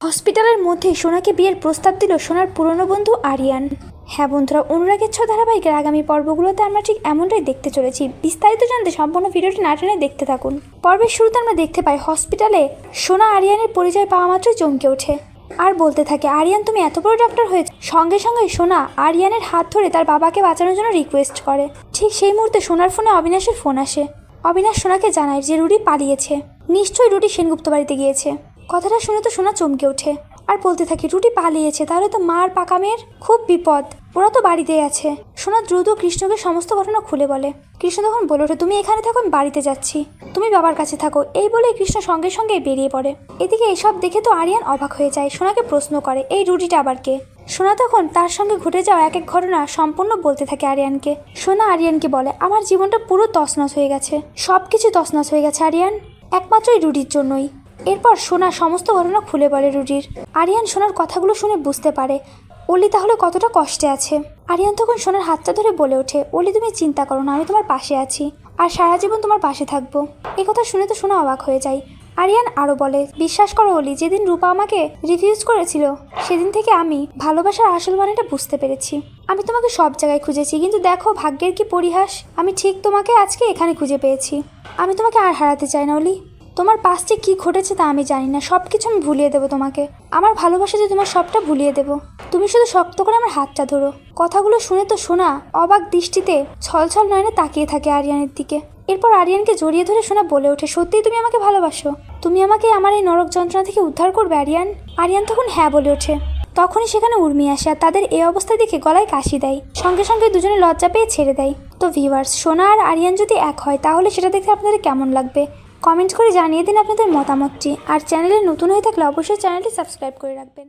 হসপিটালের মধ্যে সোনাকে বিয়ের প্রস্তাব দিল সোনার পুরনো বন্ধু আরিয়ান। হ্যাঁ বন্ধুরা, অনুরাগের ছ ধারাবাহিকের আগামী পর্বগুলোতে আমরা ঠিক এমনটাই দেখতে চলেছি। বিস্তারিত জানতে সম্পূর্ণ ভিডিওটি না টেনে দেখতে থাকুন। পর্বের শুরুতে আমরা দেখতে পাই, হসপিটালে সোনা আরিয়ানের পরিচয় পাওয়া মাত্রই চমকে ওঠে। আর বলতে থাকে, আরিয়ান, তুমি এত বড় ডাক্তার হয়েছে। সঙ্গে সঙ্গে সোনা আরিয়ানের হাত ধরে তার বাবাকে বাঁচানোর জন্য রিকোয়েস্ট করে। ঠিক সেই মুহূর্তে সোনার ফোনে অবিনাশের ফোন আসে। অবিনাশ সোনাকে জানায় যে রুডি পালিয়েছে। নিশ্চয়ই রুডি সেনগুপ্ত বাড়িতে গিয়েছে। কথাটা শুনে তো সোনা চমকে ওঠে। আর বলতে থাকি, রুটি পালিয়েছে, তাহলে তো মার পাকা মেয়ের খুব বিপদ। ওরা তো বাড়িতেই আছে। সোনা দ্রুত কৃষ্ণকে সমস্ত ঘটনা খুলে বলে। কৃষ্ণ তখন বলে ওঠে, তুমি এখানে থাকো, আমি বাড়িতে যাচ্ছি। তুমি বাবার কাছে থাকো। এই বলে কৃষ্ণ সঙ্গে সঙ্গে বেরিয়ে পড়ে। এদিকে এসব দেখে তো আরিয়ান অবাক হয়ে যায়। সোনাকে প্রশ্ন করে, এই রুটিটা আবার কে? সোনা তখন তার সঙ্গে ঘটে যাওয়া এক এক ঘটনা সম্পূর্ণ বলতে থাকে আরিয়ানকে। সোনা আরিয়ানকে বলে, আমার জীবনটা পুরো তছনছ হয়ে গেছে। সব কিছু তছনছ হয়ে গেছে, আরিয়ান। একমাত্র এই রুটির জন্যই। এরপর সোনা সমস্ত ঘটনা খুলে বলে রুডির আরিয়ান সোনার কথাগুলো শুনে বুঝতে পারে। অলি তাহলে কতটা কষ্টে আছে? আরিয়ান তখন সোনার হাতটা ধরে বলে ওঠে, অলি, তুমি চিন্তা করো না, আমি তোমার পাশে আছি। আর সারা জীবন তোমার পাশে থাকব। এই কথা শুনে তো সোনা অবাক হয়ে যায়। আরিয়ান আরও বলে, বিশ্বাস করো অলি, যেদিন রূপা আমাকে রিফিউজ করেছিল, সেদিন থেকে আমি ভালোবাসার আসল মানেটা বুঝতে পেরেছি। আমি তোমাকে সব জায়গায় খুঁজেছি, কিন্তু দেখো ভাগ্যের কি পরিহাস, আমি ঠিক তোমাকে আজকে এখানে খুঁজে পেয়েছি। আমি তোমাকে আর হারাতে চাই না, অলি। তোমার পাশে কি ঘটেছে তা আমি জানি না। সব কিছু আমি ভুলিয়ে দেবো তোমাকে। আমার ভালোবাসা যে তোমার সবটা ভুলিয়ে দেবো। তুমি শুধু শক্ত করে আমার হাতটা ধরো। কথাগুলো শুনে তো শোনা অবাক দৃষ্টিতে ছলছল নয়নে তাকিয়ে থাকে আরিয়ানের দিকে। এরপর আরিয়ানকে জড়িয়ে ধরে শোনা বলে ওঠে, সত্যিই তুমি আমাকে ভালোবাসো। তুমি আমাকে আমার এই নরক যন্ত্রণা থেকে উদ্ধার করবে, আরিয়ান? আরিয়ান তখন হ্যাঁ বলে ওঠে। তখনই সেখানে উর্মি আসে আর তাদের এই অবস্থা দেখে গলায় কাশি দেয়। সঙ্গে সঙ্গে দুজনে লজ্জা পেয়ে ছেড়ে দেয়। তো ভিউয়ার্স সোনা আর আরিয়ান যদি এক হয়, তাহলে সেটা দেখতে আপনাদের কেমন লাগবে? কমেন্ট করে জানিয়ে দিন আপনাদের মতামতটি। আর চ্যানেলে নতুন হয়ে থাকলে অবশ্যই চ্যানেলটি সাবস্ক্রাইব করে রাখবেন।